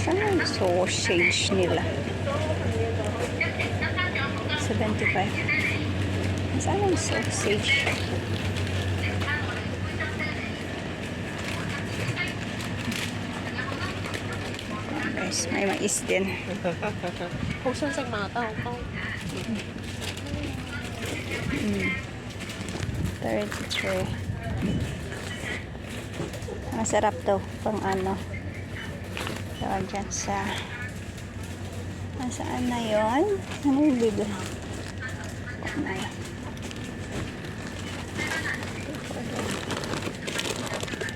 Nasaan yung sausage nila? 75. Nasaan yung sausage? Guys, may mais din. Pusan sa mga tao. Mm. 33. Masarap to. Pang ano. Tawag dyan sa Nasaan na yon? Ano yung bibili? Ano na yun?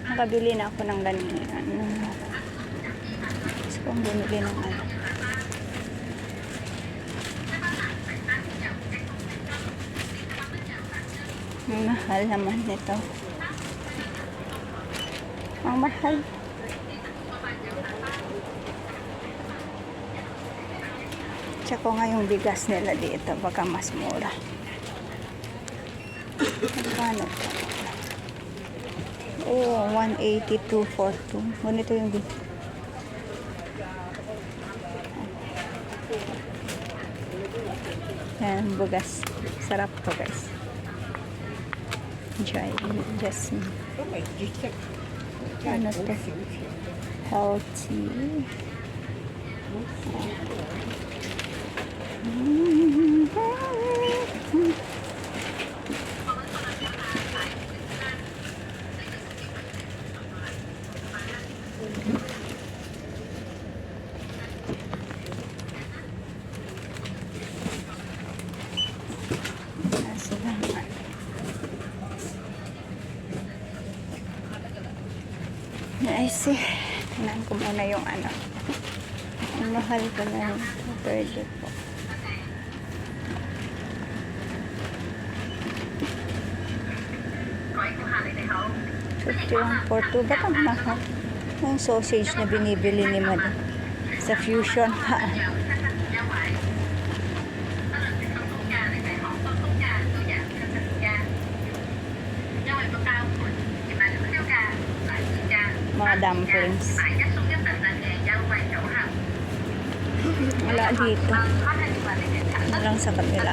Nakabili na ako ng ganyan. Ano? Gusto kong bumili ng ano. Ang mahal naman nito. Ang mahal. Check ko nga yung bigas nila dito. Baka mas mura. Magkano to? Oh, 182.42. Ganito yung bigas. Yan, bugas. Sarap to guys. Dry jasmine. Ano to? Healthy. Nasa Nice eh. Tingnan ko muna yung ano. Ang mahal ko na yung pwede po. Fifty-one for two. Ba't ang mahal? Yung sausage na binibili ni Madam. Sa Fusion pa. Mga dumplings. Wala dito. Ano lang sa kabila.